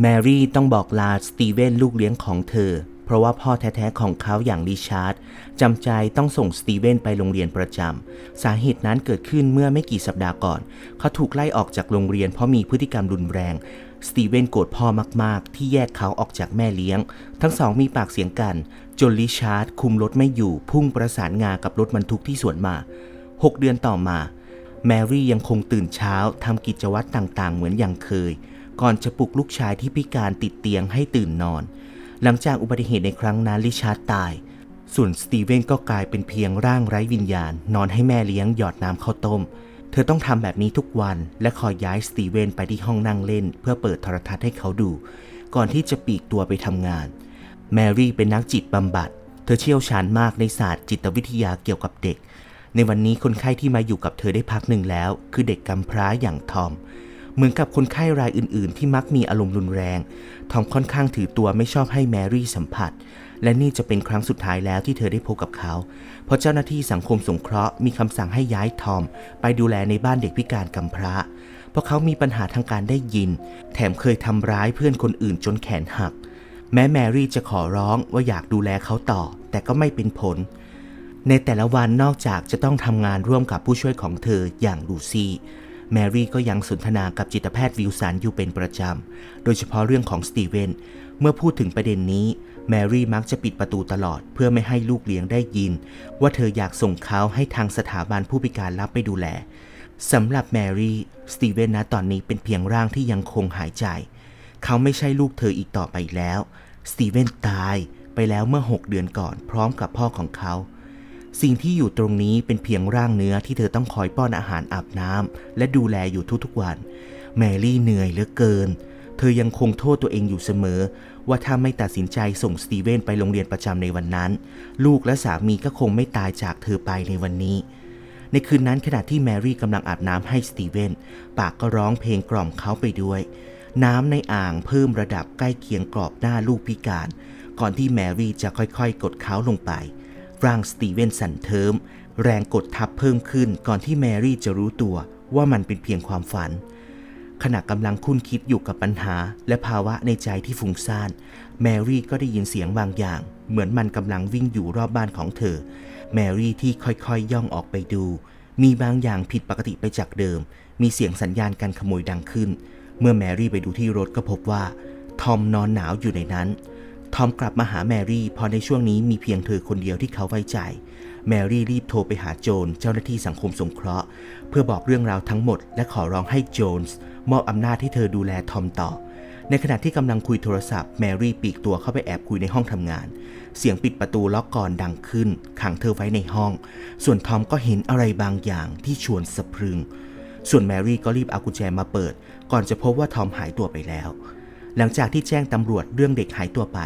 แมรี่ต้องบอกลาสตีเวนลูกเลี้ยงของเธอ เพราะว่าพ่อแท้ๆของเขาอย่างริชาร์ดจำใจต้องส่งสตีเวนไปโรงเรียนประจำ สาเหตุนั้นเกิดขึ้นเมื่อไม่กี่สัปดาห์ก่อน เขาถูกไล่ออกจากโรงเรียนเพราะมีพฤติกรรมรุนแรง สตีเวนโกรธพ่อมากๆ ที่แยกเขาออกจากแม่เลี้ยง ทั้งสองมีปากเสียงกัน จนริชาร์ดคุมรถไม่อยู่พุ่งประสานงากับรถบรรทุกที่สวนมา6เดือนต่อมา แมรี่ยังคงตื่นเช้าทำกิจวัตรต่างๆ เหมือนอย่างเคย ก่อนจะปลุกลูกชายที่พิการติดเตียงให้ตื่นนอน หลังจากอุบัติเหตุในครั้งนั้นริชาร์ดตาย ส่วนสตีเวนก็กลายเป็นเพียงร่างไร้วิญญาณ นอนให้แม่เลี้ยงหยอดน้ำข้าวต้ม เธอต้องทำแบบนี้ทุกวันและคอยย้ายสตีเวนไปที่ห้องนั่งเล่น เพื่อเปิดโทรทัศน์ให้เขาดู ก่อนที่จะปีกตัวไปทำงาน แมรี่เป็นนักจิตบำบัด เธอเชี่ยวชาญมากในศาสตร์จิตวิทยาเกี่ยวกับเด็ก ในวันนี้คนไข้ที่มาอยู่กับเธอได้พักหนึ่งแล้ว คือเด็กกำพร้าอย่างทอม เหมือนกับคนไข้รายอื่นๆ ที่มักมีอารมณ์รุนแรง ทอมค่อนข้างถือตัวไม่ชอบให้แมรี่สัมผัส และนี่จะเป็นครั้งสุดท้ายแล้วที่เธอได้พบกับเขา เพราะเจ้าหน้าที่สังคมสงเคราะห์มีคำสั่งให้ย้ายทอม ไปดูแลในบ้านเด็กพิการกำพร้า เพราะเขามีปัญหาทางการได้ยิน แถมเคยทำร้ายเพื่อนคนอื่นจนแขนหัก แม้แมรี่จะขอร้องว่าอยากดูแลเขาต่อ แต่ก็ไม่เป็นผลในแต่ละวันนอกจากจะต้องทำงานร่วมกับผู้ช่วยของเธออย่างลูซี่ แมรี่ก็ยังสนทนากับจิตแพทย์วิลสันอยู่เป็นประจำ โดยเฉพาะเรื่องของสตีเวน เมื่อพูดถึงประเด็นนี้ แมรี่มักจะปิดประตูตลอด เพื่อไม่ให้ลูกเลี้ยงได้ยิน ว่าเธออยากส่งเขาให้ทางสถาบันผู้พิการรับไปดูแลสำหรับแมรี่ สตีเวนนะตอนนี้เป็นเพียงร่างที่ยังคงหายใจ เขาไม่ใช่ลูกเธออีกต่อไปแล้ว สตีเวนตายไปแล้วเมื่อ 6 เดือนก่อน พร้อมกับพ่อของเขา สิ่งที่อยู่ตรงนี้เป็นเพียงร่างเนื้อที่เธอต้องคอยป้อนอาหารอาบน้ำและดูแลอยู่ทุกๆวัน แมรี่เหนื่อยเหลือเกิน เธอยังคงโทษตัวเองอยู่เสมอ ว่าถ้าไม่ตัดสินใจส่งสตีเวนไปโรงเรียนประจำในวันนั้น ลูกและสามีก็คงไม่ตายจากเธอไปในวันนี้ ในคืนนั้นขณะที่แมรี่กำลังอาบน้ำให้สตีเวนปากก็ร้องเพลงกล่อมเขาไปด้วย น้ำในอ่างเพิ่มระดับใกล้เคียงกรอบหน้าลูกพิการ ก่อนที่แมรี่จะค่อยๆ กดเขาลงไป ร่างสตีเวนสันเทิมแรงกดทับเพิ่มขึ้นก่อนที่แมรี่จะรู้ตัวว่ามันเป็นเพียงความฝัน ขณะกำลังคุ้นคิดอยู่กับปัญหา และภาวะในใจที่ฟุ้งซ่าน แมรี่ก็ได้ยินเสียงบางอย่าง เหมือนมันกำลังวิ่งอยู่รอบบ้านของเธอ แมรี่ที่ค่อยๆย่องออกไปดู มีบางอย่างผิดปกติไปจากเดิม มีเสียงสัญญาณการขโมยดังขึ้น เมื่อแมรี่ไปดูที่รถก็พบว่าทอมนอนหนาวอยู่ในนั้น ทอมกลับมาหาแมรี่พราะในช่วงนี้มีเพียงเธอคนเดียวที่เขาไว้ใจ แมรี่รีบโทรไปหาโจนเจ้าหน้าที่สังคมสงเคราะห์ เพื่อบอกเรื่องราวทั้งหมด และขอร้องให้โจนส์มอบอำนาจให้เธอดูแลทอมต่อ ในขณะที่กำลังคุยโทรศัพท์แมรี่ปีกตัวเข้าไปแอบคุยในห้องทำงาน เสียงปิดประตูล็อกกรดังขึ้น ขังเธอไว้ในห้อง ส่วนทอมก็เห็นอะไรบางอย่างที่ชวนสะพรึง ส่วนแมรี่ก็รีบเอากุญแจมาเปิด ก่อนจะพบว่าทอมหายตัวไปแล้ว หลังจากที่แจ้งตำรวจเรื่องเด็กหายตัวไป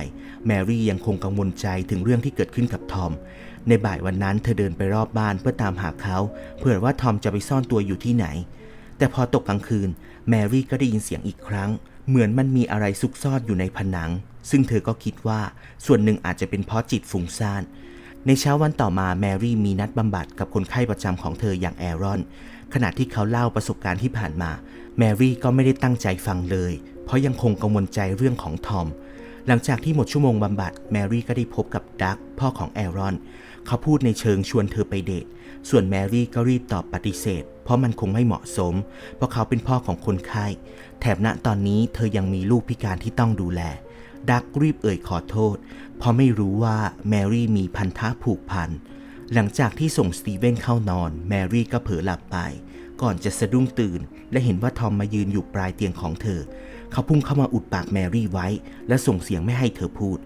แมรี่ยังคงกังวลใจถึงเรื่องที่เกิดขึ้นกับทอม ในบ่ายวันนั้นเธอเดินไปรอบบ้านเพื่อตามหาเขาเผื่อว่าทอมจะไปซ่อนตัวอยู่ที่ไหน แต่พอตกกลางคืน แมรี่ก็ได้ยินเสียงอีกครั้ง เหมือนมันมีอะไรซุกซ่อนอยู่ในผนัง ซึ่งเธอก็คิดว่าส่วนหนึ่งอาจจะเป็นเพราะจิตฟุ้งซ่านในเช้าวันต่อมาแมรี่มีนัดบำบัดกับคนไข้ประจำของเธออย่างแอรอน ขณะที่เขาเล่าประสบการณ์ที่ผ่านมา แมรี่ก็ไม่ได้ตั้งใจฟังเลย เพราะยังคงกังวลใจเรื่องของทอม หลังจากที่หมดชั่วโมงบำบัดแมรี่ก็ได้พบกับดักพ่อของแอรอน เขาพูดในเชิงชวนเธอไปเดท ส่วนแมรี่ก็รีบตอบปฏิเสธ เพราะมันคงไม่เหมาะสม เพราะเขาเป็นพ่อของคนไข้ แถมณตอนนี้เธอยังมีลูกพิการที่ต้องดูแลดักรีบเอ่ยขอโทษ เพราะไม่รู้ว่าแมรี่มีพันธะผูกพัน หลังจากที่ส่งสตีเวนเข้านอน แมรี่ก็เผลอหลับไป ก่อนจะสะดุ้งตื่น และเห็นว่าทอมมายืนอยู่ปลายเตียงของเธอ เขาพุ่งเข้ามาอุดปากแมรี่ไว้ และส่งเสียงไม่ให้เธอพูด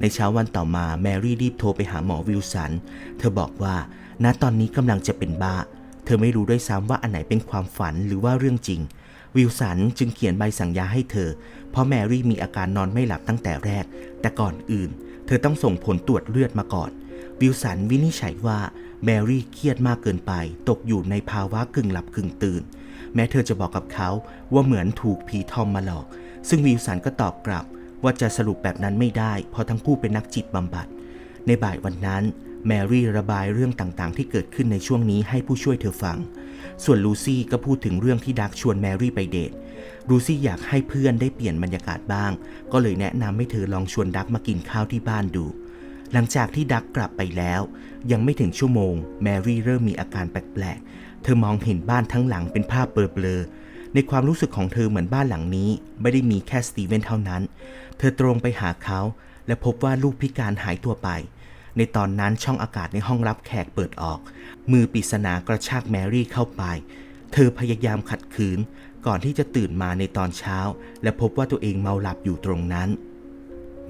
ในเช้าวันต่อมาแมรี่รีบโทรไปหาหมอวิลสัน เธอบอกว่า ณตอนนี้กำลังจะเป็นบ้า เธอไม่รู้ด้วยซ้ำว่าอันไหนเป็นความฝันหรือว่าเรื่องจริง วิลสันจึงเขียนใบสั่งยาให้เธอ เพราะแมรี่มีอาการนอนไม่หลับตั้งแต่แรก แต่ก่อนอื่น เธอต้องส่งผลตรวจเลือดมาก่อน วิลสันวินิจฉัยว่าแมรี่เครียดมากเกินไป ตกอยู่ในภาวะกึ่งหลับกึ่งตื่น แม้เธอจะบอกกับเขาว่าเหมือนถูกผีทอมมาหลอก ซึ่งวิลสันก็ตอบกลับว่าจะสรุปแบบนั้นไม่ได้ เพราะทั้งคู่เป็นนักจิตบำบัด ในบ่ายวันนั้น แมรี่ระบายเรื่องต่างๆ ที่เกิดขึ้นในช่วงนี้ให้ผู้ช่วยเธอฟัง ส่วนลูซี่ก็พูดถึงเรื่องที่ดักชวนแมรี่ไปเดทลูซี่อยากให้เพื่อนได้เปลี่ยนบรรยากาศบ้าง ก็เลยแนะนำให้เธอลองชวนดักมากินข้าวที่บ้านดู หลังจากที่ดักกลับไปแล้ว ยังไม่ถึงชั่วโมง แมรี่เริ่มมีอาการแปลกๆ เธอมองเห็นบ้านทั้งหลังเป็นภาพเบลอๆในความรู้สึกของเธอเหมือนบ้านหลังนี้ ไม่ได้มีแค่สตีเวนเท่านั้น เธอตรงไปหาเขา และพบว่าลูกพิการหายตัวไป ในตอนนั้นช่องอากาศในห้องรับแขกเปิดออก มือปริศนากระชากแมรี่เข้าไป เธอพยายามขัดขืน ก่อนที่จะตื่นมาในตอนเช้า และพบว่าตัวเองเมาหลับอยู่ตรงนั้น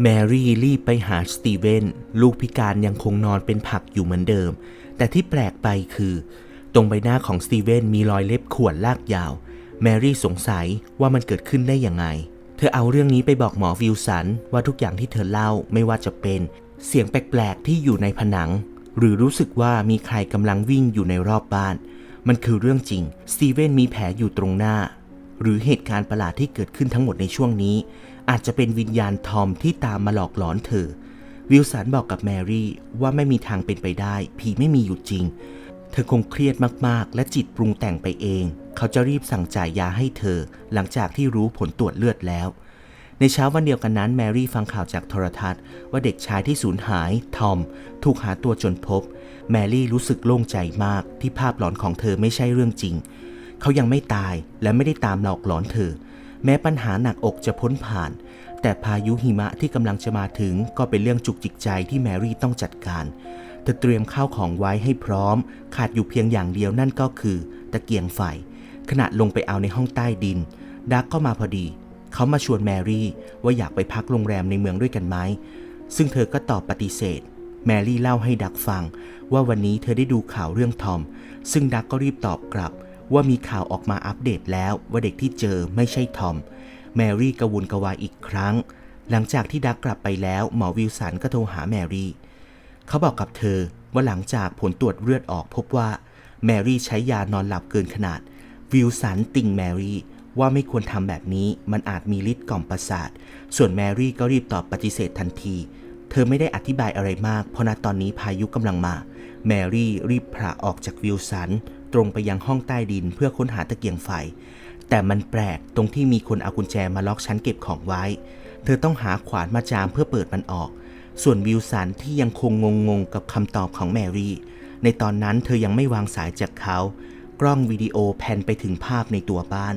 แมรี่รีบไปหาสตีเวนลูกพิการยังคงนอนเป็นผักอยู่เหมือนเดิม แต่ที่แปลกไปคือ ตรงใบหน้าของสตีเวนมีรอยเล็บข่วนลากยาว แมรี่สงสัยว่ามันเกิดขึ้นได้ยังไง เธอเอาเรื่องนี้ไปบอกหมอวิลสันว่าทุกอย่างที่เธอเล่าไม่ว่าจะเป็น เสียงแปลกๆที่อยู่ในผนัง หรือรู้สึกว่ามีใครกำลังวิ่งอยู่ในรอบบ้าน มันคือเรื่องจริง สตีเวนมีแผลอยู่ตรงหน้า หรือเหตุการณ์ประหลาดที่เกิดขึ้นทั้งหมดในช่วงนี้ อาจจะเป็นวิญญาณทอมที่ตามมาหลอกหลอนเธอ วิลสันบอกกับแมรี่ว่าไม่มีทางเป็นไปได้ ผีไม่มีอยู่จริง เธอคงเครียดมากๆ และจิตปรุงแต่งไปเอง เขาจะรีบสั่งจ่ายยาให้เธอ หลังจากที่รู้ผลตรวจเลือดแล้ว ในเช้าวันเดียวกันนั้นแมรี่ฟังข่าวจากโทรทัศน์ ว่าเด็กชายที่สูญหาย ทอม ถูกหาตัวจนพบ แมรี่รู้สึกโล่งใจมากที่ภาพหลอนของเธอไม่ใช่เรื่องจริง เขายังไม่ตายและไม่ได้ตามหลอกหลอนเธอ แม้ปัญหาหนักอกจะพ้นผ่าน แต่พายุหิมะที่กำลังจะมาถึงก็เป็นเรื่องจุกจิกใจที่แมรี่ต้องจัดการ เธอเตรียมข้าวของไว้ให้พร้อม ขาดอยู่เพียงอย่างเดียวนั่นก็คือ ตะเกียงไฟ ขณะลงไปเอาในห้องใต้ดิน ดักก็มาพอดี เขามาชวนแมรี่ว่าอยากไปพักโรงแรมในเมืองด้วยกันไหม ซึ่งเธอก็ตอบปฏิเสธ แมรี่เล่าให้ดักฟัง ว่าวันนี้เธอได้ดูข่าวเรื่องทอม ซึ่งดักก็รีบตอบกลับ ว่ามีข่าวออกมาอัปเดตแล้วว่าเด็กที่เจอไม่ใช่ทอม แมรี่กระวนกระวายอีกครั้ง หลังจากที่ดักกลับไปแล้วหมอวิลสันก็โทรหาแมรี่ เขาบอกกับเธอว่าหลังจากผลตรวจเลือดออกพบว่าแมรี่ใช้ยานอนหลับเกินขนาด วิลสันติงแมรี่ว่าไม่ควรทำแบบนี้มันอาจมีฤทธิ์กล่อมประสาท ส่วนแมรี่ก็รีบตอบปฏิเสธทันที เธอไม่ได้อธิบายอะไรมาก เพราะณตอนนี้พายุกำลังมา แมรี่รีบพาออกจากวิลสัน ตรงไปยังห้องใต้ดินเพื่อค้นหาตะเกียงไฟ แต่มันแปลกตรงที่มีคนเอากุญแจมาล็อกชั้นเก็บของไว้ เธอต้องหาขวานมาจามเพื่อเปิดมันออก ส่วนวิลสันที่ยังคงงงๆกับคำตอบของแมรี่ ในตอนนั้นเธอยังไม่วางสายจากเขา กล้องวิดีโอแพนไปถึงภาพในตัวบ้าน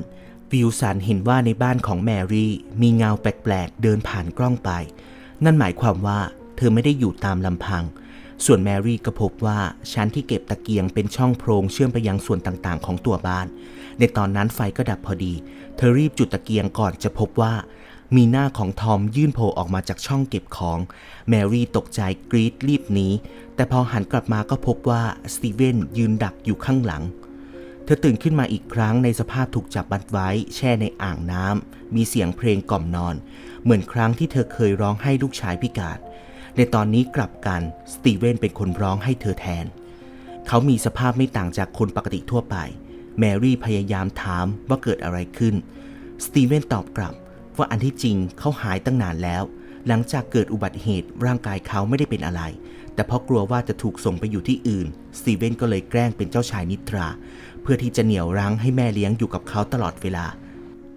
วิลสันเห็นว่าในบ้านของแมรี่ มีเงาแปลกๆ เดินผ่านกล้องไป นั่นหมายความว่าเธอไม่ได้อยู่ตามลำพัง ส่วนแมรี่ก็พบว่าชั้นที่เก็บตะเกียงเป็นช่องโพรงเชื่อมไปยังส่วนต่างๆ ของตัวบ้าน ในตอนนั้นไฟก็ดับพอดี เธอรีบจุดตะเกียงก่อนจะพบว่า มีหน้าของทอมยื่นโผล่ออกมาจากช่องเก็บของ แมรี่ตกใจกรีดรีบหนีแต่พอหันกลับมาก็พบว่าสตีเวนยืนดักอยู่ข้างหลัง เธอตื่นขึ้นมาอีกครั้งในสภาพถูกจับมัดไว้ แช่ในอ่างน้ำมีเสียงเพลงกล่อมนอน เหมือนครั้งที่เธอเคยร้องให้ลูกชายพิการในตอนนี้กลับกันสตีเวนเป็นคนร้องให้เธอแทน เขามีสภาพไม่ต่างจากคนปกติทั่วไป แมรี่พยายามถามว่าเกิดอะไรขึ้น สตีเวนตอบกลับ ว่าอันที่จริงเขาหายตั้งนานแล้ว หลังจากเกิดอุบัติเหตุร่างกายเขาไม่ได้เป็นอะไร แต่เพราะกลัวว่าจะถูกส่งไปอยู่ที่อื่นสตีเวนก็เลยแกล้งเป็นเจ้าชายนิทรา เพื่อที่จะเหนี่ยวรั้งให้แม่เลี้ยงอยู่กับเขาตลอดเวลา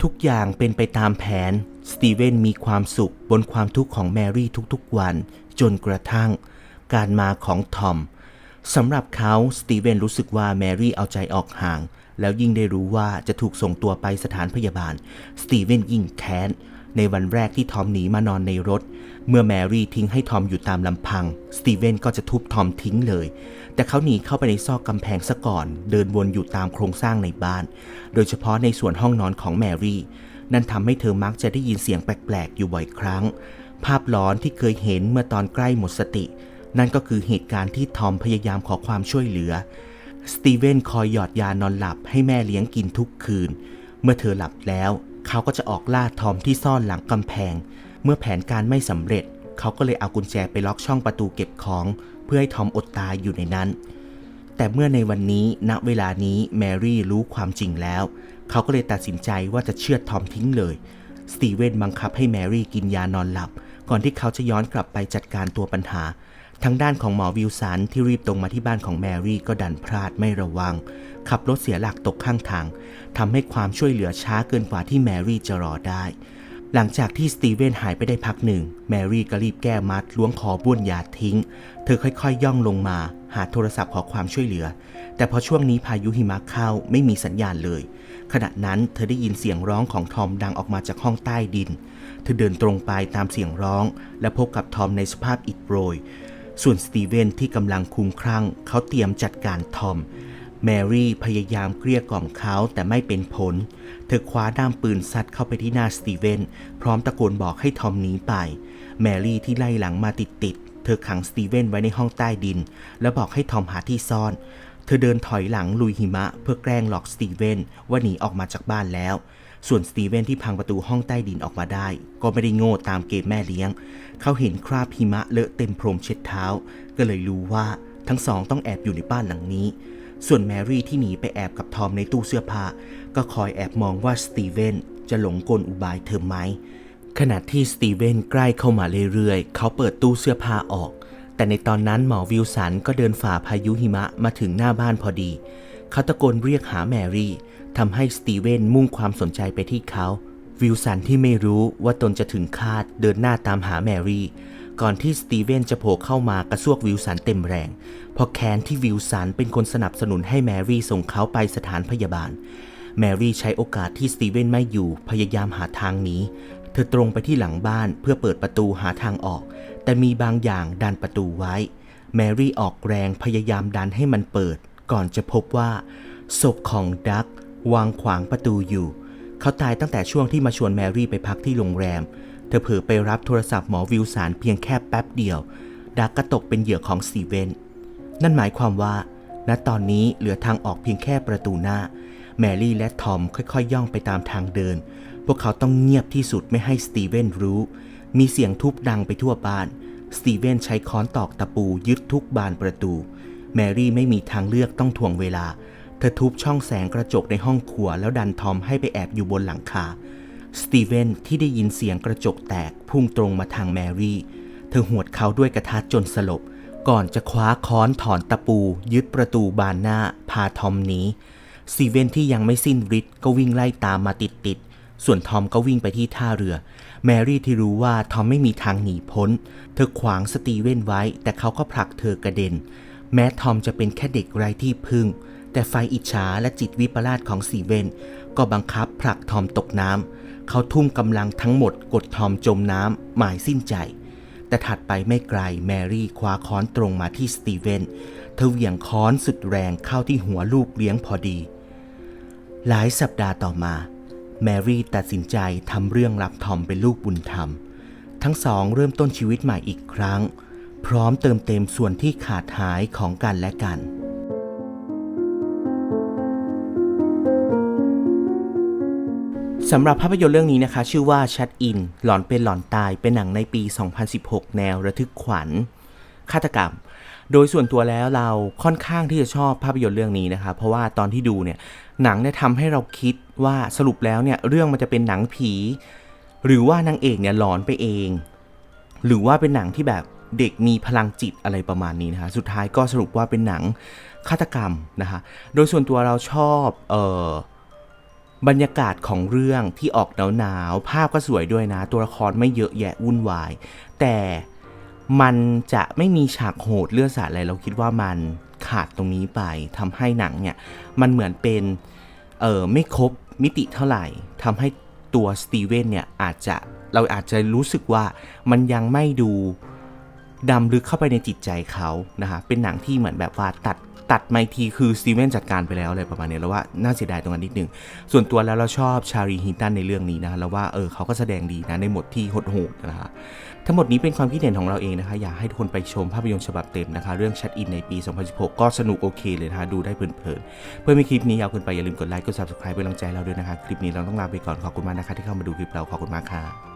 ทุกอย่างเป็นไปตามแผนสตีเวนมีความสุขบนความทุกข์ของแมรี่ทุกๆวัน จนกระทั่ง การมาของทอมสำหรับเขาสตีเวนรู้สึกว่าแมรี่เอาใจออกห่าง แล้วยิ่งได้รู้ว่าจะถูกส่งตัวไปสถานพยาบาล สตีเวนยิ่งแค้น ในวันแรกที่ทอมหนีมานอนในรถ เมื่อแมรี่ทิ้งให้ทอมอยู่ตามลำพัง สตีเวนก็จะทุบทอมทิ้งเลย แต่เขาหนีเข้าไปในซอกกำแพงซะก่อน เดินวนอยู่ตามโครงสร้างในบ้าน โดยเฉพาะในส่วนห้องนอนของแมรี่ นั่นทำให้เธอมักจะได้ยินเสียงแปลกๆ อยู่บ่อยครั้ง ภาพหลอนที่เคยเห็นเมื่อตอนใกล้หมดสติ นั่นก็คือเหตุการณ์ที่ทอมพยายามขอความช่วยเหลือ สตีเวนคอยหยอดยานอนหลับให้แม่เลี้ยงกินทุกคืน เมื่อเธอหลับแล้ว เขาก็จะออกล่าทอมที่ซ่อนหลังกำแพง เมื่อแผนการไม่สำเร็จ เขาก็เลยเอากุญแจไปล็อกช่องประตูเก็บของ เพื่อให้ทอมอดตายอยู่ในนั้น แต่เมื่อในวันนี้ณเวลานี้แมรี่รู้ความจริงแล้ว เขาก็เลยตัดสินใจว่าจะเชื่อทอมทิ้งเลย สตีเวนบังคับให้แมรี่กินยานอนหลับ ก่อนที่เขาจะย้อนกลับไปจัดการตัวปัญหา ทางด้านของหมอวิลสันที่รีบตรงมาที่บ้านของแมรี่ก็ดันพลาดไม่ระวัง ขับรถเสียหลักตกข้างทางทำให้ความช่วยเหลือช้าเกินกว่าที่แมรี่จะรอได้ หลังจากที่สตีเวนหายไปได้พักหนึ่ง แมรี่ก็รีบแก้มัดล้วงคอบ้วนยาทิ้ง เธอค่อยๆย่องลงมา หาโทรศัพท์ขอความช่วยเหลือ แต่พอช่วงนี้พายุหิมะเข้าไม่มีสัญญาณเลย ขณะนั้นเธอได้ยินเสียงร้องของทอมดังออกมาจากห้องใต้ดิน เธอเดินตรงไปตามเสียงร้อง และพบกับทอมในสภาพอิดโรย ส่วนสตีเวนที่กำลังคุ้มคลั่งเขาเตรียมจัดการทอม แมรี่พยายามเกลี้ยกล่อมเขาแต่ไม่เป็นผล เธอคว้าด้ามปืนซัดเข้าไปที่หน้าสตีเวนพร้อมตะโกนบอกให้ทอมหนีไป แมรี่ที่ไล่หลังมาติดๆเธอขังสตีเวนไว้ในห้องใต้ดิน แล้วบอกให้ทอมหาที่ซ่อน เธอเดินถอยหลังลุยหิมะเพื่อแกล้งหลอกสตีเวนว่าหนีออกมาจากบ้านแล้ว ส่วนสตีเวนที่พังประตูห้องใต้ดินออกมาได้ ก็ไม่ได้โง่ตามเกมแม่เลี้ยง เขาเห็นคราบหิมะเลอะเต็มพรมเช็ดเท้า ก็เลยรู้ว่าทั้งสองต้องแอบอยู่ในบ้านหลังนี้ ส่วนแมรี่ที่หนีไปแอบกับทอมในตู้เสื้อผ้า ก็คอยแอบมองว่าสตีเวนจะหลงกลอุบายเธอไหม ขณะที่สตีเวนใกล้เข้ามาเรื่อยๆ เขาเปิดตู้เสื้อผ้าออก แต่ในตอนนั้นหมอวิลสันก็เดินฝ่าพายุหิมะมาถึงหน้าบ้านพอดี เขาตะโกนเรียกหาแมรี่ ทำให้สตีเวนมุ่งความสนใจไปที่เขา วิลสันที่ไม่รู้ว่าตนจะถึงคาดเดินหน้าตามหาแมรี่ ก่อนที่สตีเวนจะโผล่เข้ามากระซวกวิลสันเต็มแรง เพราะแค้นที่วิลสันเป็นคนสนับสนุนให้แมรี่ส่งเขาไปสถานพยาบาล แมรี่ใช้โอกาสที่สตีเวนไม่อยู่พยายามหาทางหนีเธอตรงไปที่หลังบ้านเพื่อเปิดประตูหาทางออก แต่มีบางอย่างดันประตูไว้ แมรี่ออกแรงพยายามดันให้มันเปิด ก่อนจะพบว่าศพของดัก วางขวางประตูอยู่ เขาตายตั้งแต่ช่วงที่มาชวนแมรี่ไปพักที่โรงแรม เธอเผลอไปรับโทรศัพท์หมอวิลสันเพียงแค่แป๊บเดียว ดักก็ตกเป็นเหยื่อของสตีเวนนั่นหมายความว่า ณตอนนี้เหลือทางออกเพียงแค่ประตูหน้า แมรี่และทอมค่อยๆย่องไปตามทางเดิน พวกเขาต้องเงียบที่สุดไม่ให้สตีเวนรู้ มีเสียงทุบดังไปทั่วบ้านสตีเวนใช้ค้อนตอกตะปูยึดทุกบานประตู แมรี่ไม่มีทางเลือกต้องถ่วงเวลา เธอทุบช่องแสงกระจกในห้องครัว แล้วดันทอมให้ไปแอบอยู่บนหลังคา สตีเวนที่ได้ยินเสียงกระจกแตกพุ่งตรงมาทางแมรี่ เธอหวดเขาด้วยกระทัดจนสลบ ก่อนจะคว้าค้อนถอนตะปู ยึดประตูบานหน้า พาทอมหนีสตีเวนที่ยังไม่สิ้นฤทธิ์ก็วิ่งไล่ตามมาติดๆ ส่วนทอมก็วิ่งไปที่ท่าเรือ แมรี่ที่รู้ว่าทอมไม่มีทางหนีพ้น เธอขวางสตีเวนไว้ แต่เขาก็ผลักเธอกระเด็น แม้ทอมจะเป็นแค่เด็กไร้ที่พึ่ง แต่ไฟอิจฉาและจิตวิปลาสของสตีเวนก็บังคับผลักทอมตกน้ำเขาทุ่มกำลังทั้งหมดกดทอมจมน้ำหมายสิ้นใจ แต่ถัดไปไม่ไกลแมรี่คว้าค้อนตรงมาที่สตีเวนเธอเหวี่ยงค้อนสุดแรงเข้าที่หัวลูกเลี้ยงพอดี หลายสัปดาห์ต่อมา แมรี่ตัดสินใจทำเรื่องรับทอมเป็นลูกบุญธรรม ทั้งสองเริ่มต้นชีวิตใหม่อีกครั้ง พร้อมเติมเต็มส่วนที่ขาดหายของกันและกัน สำหรับภาพยนตร์เรื่องนี้นะคะ ชื่อว่าชัดอิน หลอนเป็นหลอนตายเป็นหนังในปี 2016 แนวระทึกขวัญฆาตกรรม โดยส่วนตัวแล้วเราค่อนข้างที่จะชอบภาพยนตร์เรื่องนี้นะคะ เพราะว่าตอนที่ดูเนี่ยหนังเนี่ยทำให้เราคิดว่าสรุปแล้วเนี่ยเรื่องมันจะเป็นหนังผี หรือว่านางเอกเนี่ยหลอนไปเอง หรือว่าเป็นหนังที่แบบเด็กมีพลังจิตอะไรประมาณนี้นะคะสุดท้ายก็สรุปว่าเป็นหนังฆาตกรรมนะคะโดยส่วนตัวเราชอบเอ่อ บรรยากาศของเรื่องที่ออกหนาวๆภาพก็สวยด้วยนะ ตัวละครไม่เยอะแยะวุ่นวาย แต่มันจะไม่มีฉากโหดเลือดสาดอะไรเราคิดว่ามันขาดตรงนี้ไปทำให้หนังเนี่ย มันเหมือนเป็นเออไม่ครบมิติเท่าไหร่ทำให้ตัวสตีเวนเนี่ยอาจจะเราอาจจะรู้สึกว่ามันยังไม่ดูดำลึกเข้าไปในจิตใจเขานะคะเป็นหนังที่เหมือนแบบว่าตัด ตัดไมทีคือสตีเวนจัดการไปแล้วอะไรประมาณนี้แล้วว่าน่าเสียดายตรงนั้นนิดนึง ส่วนตัวแล้วเราชอบชารีฮินตันในเรื่องนี้นะแล้วว่าเออเขาก็แสดงดีนะในบทที่หดๆนะคะทั้งหมดนี้เป็นความคิดเห็นของเราเองนะคะ อยากให้ทุกคนไปชมภาพยนตร์ฉบับเต็มนะคะ เรื่องชัดอินในปี 2016 ก็สนุกโอเคเลยนะคะ ดูได้เพลินๆ เพื่อม่คลิปนี้ยาวเกินไปอย่าลืมกดไลค์กด subscribe เป็นกำลังใจเราด้วยนะคะ คลิปนี้เราต้องลาไปก่อนขอบคุณมากนะคะที่เข้ามาดูคลิปเราขอบคุณมากค่ะ